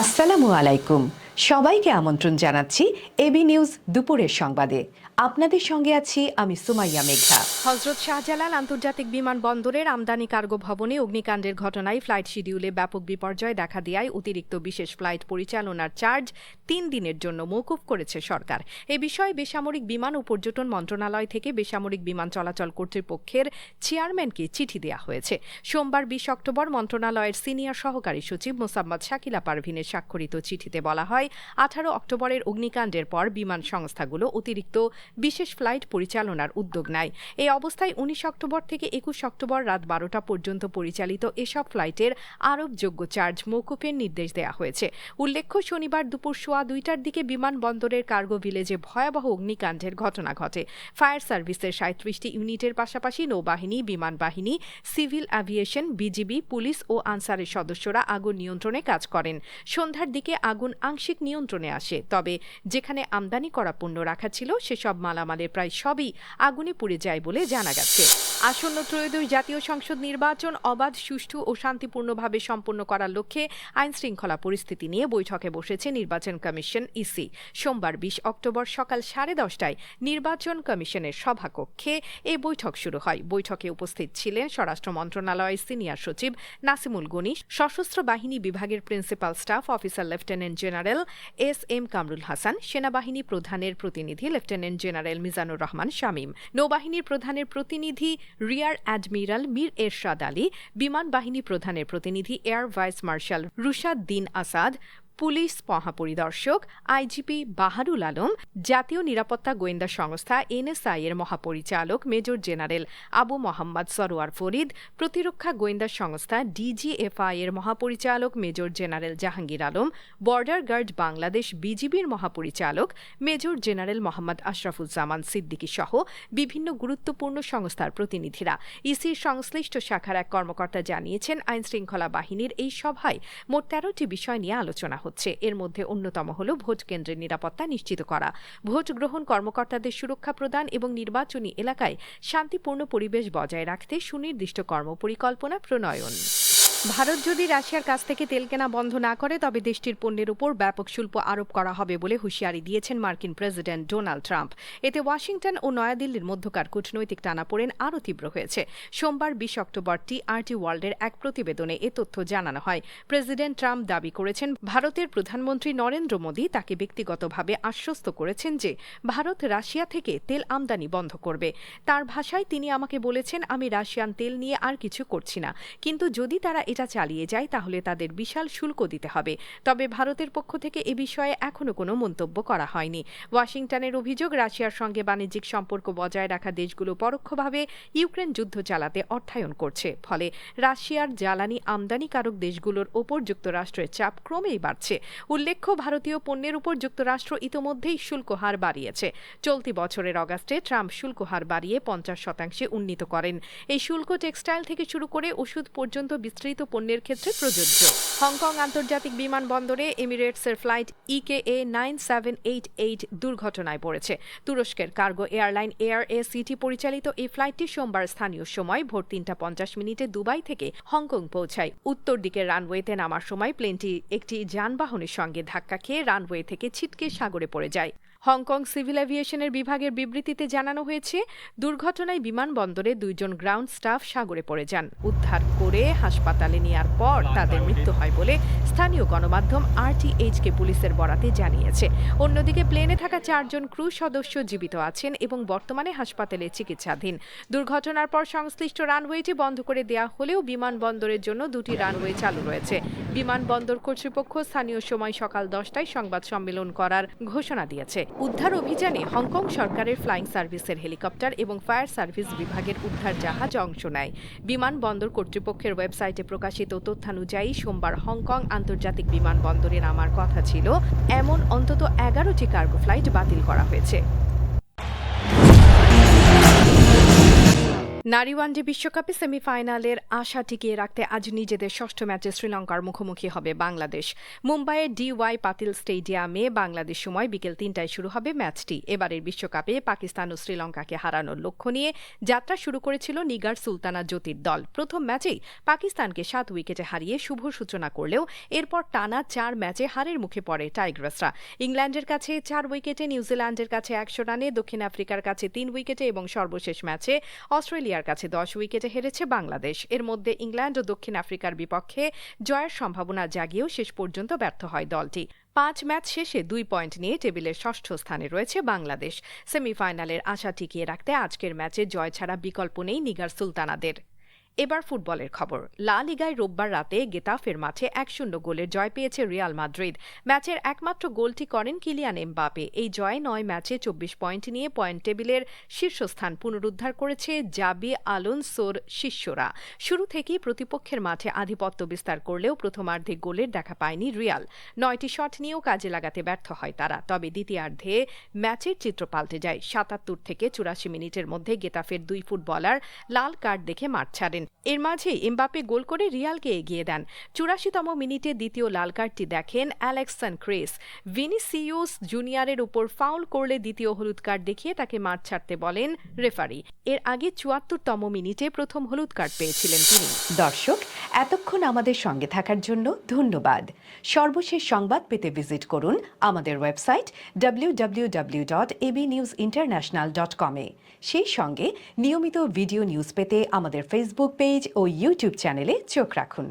আসসালামু আলাইকুম। সবাইকে আমন্ত্রণ জানাচ্ছি এবি নিউজ দুপুরের সংবাদে। আপনাদের সঙ্গে আছি আমি সুমাইয়া মেঘা হজরত শাহজালাল আন্তর্জাতিক বিমানবন্দরের আমদানি কার্গো ভবনে অগ্নিকাণ্ডের ঘটনায় ফ্লাইট শিডিউলে ব্যাপক বিপর্যয় দেখা দেওয়ায় অতিরিক্ত বিশেষ ফ্লাইট পরিচালনার চার্জ তিন দিনের জন্য মৌকুফ করেছে সরকার। এ বিষয়ে বেসামরিক বিমান ও পর্যটন মন্ত্রণালয় থেকে বেসামরিক বিমান চলাচল কর্তৃপক্ষের চেয়ারম্যানকে চিঠি দেওয়া হয়েছে। সোমবার বিশ অক্টোবর মন্ত্রণালয়ের সিনিয়র সহকারী সচিব মোসাম্মদ শাকিলা পারভিনের স্বাক্ষরিত চিঠিতে বলা হয়, আঠারো অক্টোবরের অগ্নিকাণ্ডের পর বিমান সংস্থাগুলো অতিরিক্ত বিশেষ ফ্লাইট পরিচালনার উদ্যোগ নেয়। এই অবস্থায় উনিশ অক্টোবর থেকে একুশ অক্টোবর রাত বারোটা পর্যন্ত পরিচালিত এসব ফ্লাইটের আরোপযোগ্য চার্জ মৌকুফের নির্দেশ দেওয়া হয়েছে। উল্লেখ্য, শনিবার দুপুর সোয়া দুইটার দিকে বিমানবন্দরের কার্গো ভিলেজে ভয়াবহ অগ্নিকাণ্ডের ঘটনা ঘটে। ফায়ার সার্ভিসের সাঁত্রিশটি ইউনিটের পাশাপাশি নৌবাহিনী বিমান বাহিনী সিভিল অ্যাভিয়েশন, বিজিবি, পুলিশ ও আনসারের সদস্যরা আগুন নিয়ন্ত্রণে কাজ করেন। সন্ধ্যার দিকে আগুন আংশিক নিয়ন্ত্রণে আসে, তবে যেখানে আমদানি করা পণ্য রাখা ছিল, সেসব মালামালের প্রায় সবই আগুনে পুড়ে যায় বলে জানা গেছে আসন্ন ত্রয়োদশ জাতীয় সংসদ নির্বাচন অবাধ, সুষ্ঠু ও শান্তিপূর্ণভাবে সম্পন্ন করার লক্ষ্যে আইন শৃঙ্খলা পরিস্থিতি নিয়ে বৈঠকে বসেছে নির্বাচন কমিশন ইসি। সোমবার বিশ অক্টোবর সকাল সাড়ে দশটায় নির্বাচন কমিশনের সভাকক্ষে এই বৈঠক শুরু হয়। বৈঠকে উপস্থিত ছিলেন স্বরাষ্ট্র মন্ত্রণালয়ের সিনিয়র সচিব নাসিমুল গনি, সশস্ত্র বাহিনী বিভাগের principal staff officer lieutenant general S M Kamrul Hasan, সেনাবাহিনী প্রধানের প্রতিনিধি লেফটেন্যান্ট জেনারেল মিজানুর রহমান শামীম। নৌবাহিনীর প্রধানের প্রতিনিধি রিয়ার অ্যাডমিরাল মীর এরশাদ আলী, বিমান বাহিনী প্রধানের প্রতিনিধি air vice marshal Rushad Din Asad police মহাপরিদর্শক আইজিপি বাহারুল আলম, জাতীয় নিরাপত্তা গোয়েন্দা সংস্থা এনএসআই এর মহাপরিচালক মেজর জেনারেল আবু মোহাম্মদ সরোয়ার ফরিদ, প্রতিরক্ষা গোয়েন্দা সংস্থা ডিজিএফআই এর মহাপরিচালক major general Jahangir Alam, border guard Bangladesh বিজিবির মহাপরিচালক মেজর জেনারেল মোহাম্মদ আশরাফুজ্জামান সিদ্দিকী সহ বিভিন্ন গুরুত্বপূর্ণ সংস্থার প্রতিনিধিরা। ইসির সংশ্লিষ্ট শাখার এক কর্মকর্তা জানিয়েছেন আইন শৃঙ্খলা বাহিনীর এই সভায় মোট তেরোটি বিষয় নিয়ে আলোচনা হচ্ছে। এর মধ্যে অন্যতম হল ভোট কেন্দ্রের নিরাপত্তা নিশ্চিত করা। ভোট গ্রহণ কর্মকর্তাদের সুরক্ষা প্রদান এবং নির্বাচনী এলাকায় শান্তিপূর্ণ পরিবেশ বজায় রাখতে সুনির্দিষ্ট কর্মপরিকল্পনা প্রণয়ন। ভারত যদি রাশিয়ার কাছ থেকে তেল কেনা বন্ধ না করে, তবে দেশটির পণ্যের উপর ব্যাপক শুল্ক আরোপ করা হবে বলে হুঁশিয়ারি দিয়েছেন মার্কিন প্রেসিডেন্ট ডোনাল্ড ট্রাম্প। এতে ওয়াশিংটন ও নয়াদিল্লির মধ্যকার কূটনৈতিক টানাপোড়েন আরও তীব্র হয়েছে। সোমবার বিশ অক্টোবর টিআরটি ওয়ার্ল্ডের এক প্রতিবেদনে এ তথ্য জানানো হয়। প্রেসিডেন্ট ট্রাম্প দাবি করেছেন, ভারতের প্রধানমন্ত্রী নরেন্দ্র মোদী তাকে ব্যক্তিগতভাবে আশ্বস্ত করেছেন যে, ভারত রাশিয়া থেকে তেল আমদানি বন্ধ করবে। তার ভাষায় তিনি আমাকে বলেছেন, আমি রাশিয়ান তেল নিয়ে আর কিছু করছি না। কিন্তু যদি তারা এটা চালিয়ে যায়, তাহলে তাদের বিশাল শুল্ক দিতে হবে। তবে ভারতের পক্ষ থেকে এ বিষয়ে এখনও কোনো মন্তব্য করা হয়নি। ওয়াশিংটনের অভিযোগ, রাশিয়ার সঙ্গে বাণিজ্যিক সম্পর্ক বজায় রাখা দেশগুলো পরোক্ষভাবে ইউক্রেন যুদ্ধ চালাতে অর্থায়ন করছে। ফলে রাশিয়ার জ্বালানি আমদানিকারক দেশগুলোর ওপর যুক্তরাষ্ট্রের চাপ ক্রমেই বাড়ছে। উল্লেখ্য, ভারতীয় পণ্যের উপর যুক্তরাষ্ট্র ইতোমধ্যেই শুল্ক হার বাড়িয়েছে। চলতি বছরের অগাস্টে ট্রাম্প শুল্ক হার বাড়িয়ে পঞ্চাশ শতাংশে উন্নীত করেন। এই শুল্ক টেক্সটাইল থেকে শুরু করে ওষুধ পর্যন্ত বিস্তৃত পণ্যের ক্ষেত্রে প্রযোজ্য। হংকং আন্তর্জাতিক বিমানবন্দরে এমিরেটসের flight EK A nine seven eight eight দুর্ঘটনায় পড়েছে। তুরস্কের cargo airline air A city পরিচালিত এই ফ্লাইটটি সোমবার স্থানীয় সময় ভোর তিনটা পঞ্চাশ মিনিটে দুবাই থেকে হংকং পৌঁছায়। উত্তর দিকের রানওয়েতে নামার সময় প্লেনটি একটি যানবাহনের সঙ্গে ধাক্কা খেয়ে রানওয়ে থেকে ছিটকে সাগরে পড়ে যায়। হংকং সিভিল অ্যাভিয়েশনের বিভাগের বিবৃতিতে জানানো হয়েছে দুর্ঘটনায় বিমানবন্দরে দুইজন গ্রাউন্ড স্টাফ সাগরে পড়ে যান। উদ্ধার করে হাসপাতালে নেওয়ার পর তাদের মৃত্যু হয় বলে স্থানীয় গণমাধ্যম আরটিএইচকে পুলিশের বরাতে জানিয়েছে। অন্যদিকে প্লেনে থাকা চারজন ক্রু সদস্য জীবিত আছেন এবং বর্তমানে হাসপাতালে চিকিৎসাধীন। দুর্ঘটনার পর সংশ্লিষ্ট রানওয়েটি বন্ধ করে দেওয়া হলেও বিমানবন্দরের জন্য দুটি রানওয়ে চালু রয়েছে। বিমানবন্দর কর্তৃপক্ষ স্থানীয় সময় সকাল দশটায় সংবাদ সম্মেলন করার ঘোষণা দিয়েছে। উদ্ধার অভিযানে হংকং সরকারের ফ্লাইং সার্ভিসের হেলিকপ্টার এবং ফায়ার সার্ভিস বিভাগের উদ্ধার জাহাজ অংশ নেয়। বিমানবন্দর কর্তৃপক্ষের ওয়েবসাইটে প্রকাশিত তথ্যানুযায়ী, সোমবার হংকং আন্তর্জাতিক বিমানবন্দরে নামার কথা ছিল। এমন অন্তত এগারোটি কার্গো ফ্লাইট বাতিল করা হয়েছে। নারী ওয়ানডে বিশ্বকাপে সেমিফাইনালের আশা টিকিয়ে রাখতে আজ নিজেদের ষষ্ঠ ম্যাচে শ্রীলঙ্কার মুখোমুখি হবে বাংলাদেশ। মুম্বাইয়ের ডিওয়াই পাতিল স্টেডিয়ামে বাংলাদেশ সময় বিকেল তিনটায় শুরু হবে ম্যাচটি। এবারের বিশ্বকাপে পাকিস্তান ও শ্রীলঙ্কাকে হারানোর লক্ষ্য নিয়ে যাত্রা শুরু করেছিল নিগার সুলতানা জ্যোতির দল। প্রথম ম্যাচেই পাকিস্তানকে সাত উইকেটে হারিয়ে শুভ সূচনা করলেও এরপর টানা চার ম্যাচে হারের মুখে পড়ে টাইগ্রাসরা। ইংল্যান্ডের কাছে চার উইকেটে, নিউজিল্যান্ডের কাছে একশো রানে, দক্ষিণ আফ্রিকার কাছে তিন উইকেটে এবং সর্বশেষ ম্যাচে অস্ট্রেলিয়ার কাছে দশ উইকেটে হেরেছে বাংলাদেশ। এর মধ্যে ইংল্যান্ড ও দক্ষিণ আফ্রিকার বিপক্ষে জয়ের সম্ভাবনা জাগিয়েও শেষ পর্যন্ত ব্যর্থ হয় দলটি। পাঁচ ম্যাচ শেষে দুই পয়েন্ট নিয়ে টেবিলের ষষ্ঠ স্থানে রয়েছে বাংলাদেশ। সেমিফাইনালের আশা টিকিয়ে রাখতে আজকের ম্যাচে জয় ছাড়া বিকল্প নেই নিগার সুলতানাদের। এবার ফুটবলের খবর। লা লিগায় রোববার রাতে গেতাফের মাঠে এক শূন্য গোলের জয় পেয়েছে রিয়াল মাদ্রিদ। ম্যাচের একমাত্র গোলটি করেন কিলিয়ান এমবাপে। এই জয় নয় ম্যাচে চব্বিশ পয়েন্ট নিয়ে পয়েন্ট টেবিলের শীর্ষস্থান পুনরুদ্ধার করেছে জাবি আলোনসোর শিষ্যরা। শুরু থেকেই প্রতিপক্ষের মাঠে আধিপত্য বিস্তার করলেও প্রথমার্ধে গোলের দেখা পায়নি রিয়াল। নয়টি শট নিয়েও কাজে লাগাতে ব্যর্থ হয় তারা। তবে দ্বিতীয়ার্ধে ম্যাচের চিত্র পাল্টে যায়। সাতাত্তর থেকে চুরাশি মিনিটের মধ্যে গেতাফের দুই ফুটবলার লাল কার্ড দেখে মাঠ ছাড়েন। এর মাঝে এমবাপে গোল করে রিয়ালকে এগিয়ে দেন। চুরাশিতম মিনিটে দ্বিতীয় লাল কার্ডটি দেখেন অ্যালেক্সন ক্রেস। ভিনিসিউস জুনিয়রের উপর ফাউল করলে দ্বিতীয় হলুদ কার্ড দেখিয়ে তাকে মাঠ ছাড়তে বলেন রেফারি। এর আগে চুয়াত্তরতম মিনিটে প্রথম হলুদ কার্ড পেয়েছিলেন তিনি। দর্শক, এতক্ষণ আমাদের সঙ্গে থাকার জন্য ধন্যবাদ। সর্বশেষ সংবাদ পেতে ভিজিট করুন আমাদের ওয়েবসাইট www.abnewsinternational.com নিউজ সেই সঙ্গে নিয়মিত ভিডিও নিউজ পেতে আমাদের ফেসবুক পেজ ও ইউটিউব চ্যানেলে চোখ রাখুন।